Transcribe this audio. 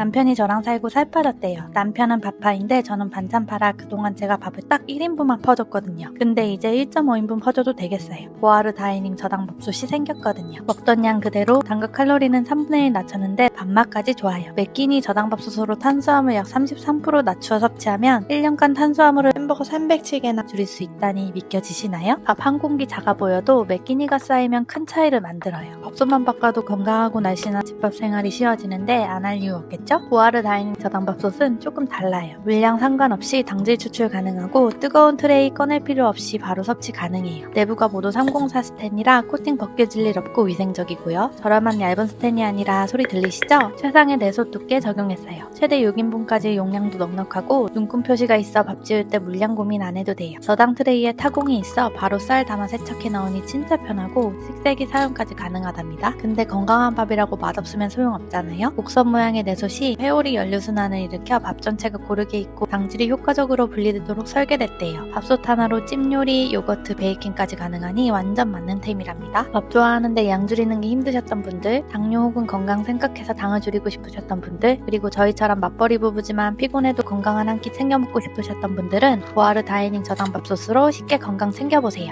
남편이 저랑 살고 살 빠졌대요. 남편은 밥파인데 저는 반찬 팔아 그동안 제가 밥을 딱 1인분만 퍼줬거든요. 근데 이제 1.5인분 퍼줘도 되겠어요. 보아르 다이닝 저당 밥솥이 생겼거든요. 먹던 양 그대로 단급 칼로리는 3분의 1 낮췄는데 밥맛까지 좋아요. 매끼니 저당 밥솥으로 탄수화물 약 33% 낮추어 섭취하면 1년간 탄수화물을 햄버거 307개나 줄일 수 있다니 믿겨지시나요? 밥 한 공기 작아 보여도 매끼니가 쌓이면 큰 차이를 만들어요. 밥솥만 바꿔도 건강하고 날씬한 집밥 생활이 쉬워지는데 안 할 이유 없겠죠? 보아르 다이닝 저당 밥솥은 조금 달라요. 물량 상관없이 당질 추출 가능하고 뜨거운 트레이 꺼낼 필요 없이 바로 섭취 가능해요. 내부가 모두 304 스텐이라 코팅 벗겨질 일 없고 위생적이고요. 저렴한 얇은 스텐이 아니라 소리 들리시죠? 최상의 내솥 두께 적용했어요. 최대 6인분까지 용량도 넉넉하고 눈금 표시가 있어 밥 지을 때 물량 고민 안 해도 돼요. 저당 트레이에 타공이 있어 바로 쌀 담아 세척해 넣으니 진짜 편하고 식세기 사용까지 가능하답니다. 근데 건강한 밥이라고 맛없으면 소용없잖아요. 곡선 모양의 내솥이 회오리 연료순환을 일으켜 밥 전체가 고르게 익고 당질이 효과적으로 분리되도록 설계됐대요. 밥솥 하나로 찜 요리, 요거트, 베이킹까지 가능하니 완전 만능 템이랍니다. 밥 좋아하는데 양 줄이는 게 힘드셨던 분들, 당뇨 혹은 건강 생각해서 당을 줄이고 싶으셨던 분들, 그리고 저희처럼 맞벌이 부부지만 피곤해도 건강한 한 끼 챙겨 먹고 싶으셨던 분들은 보아르 다이닝 저당 밥솥으로 쉽게 건강 챙겨보세요.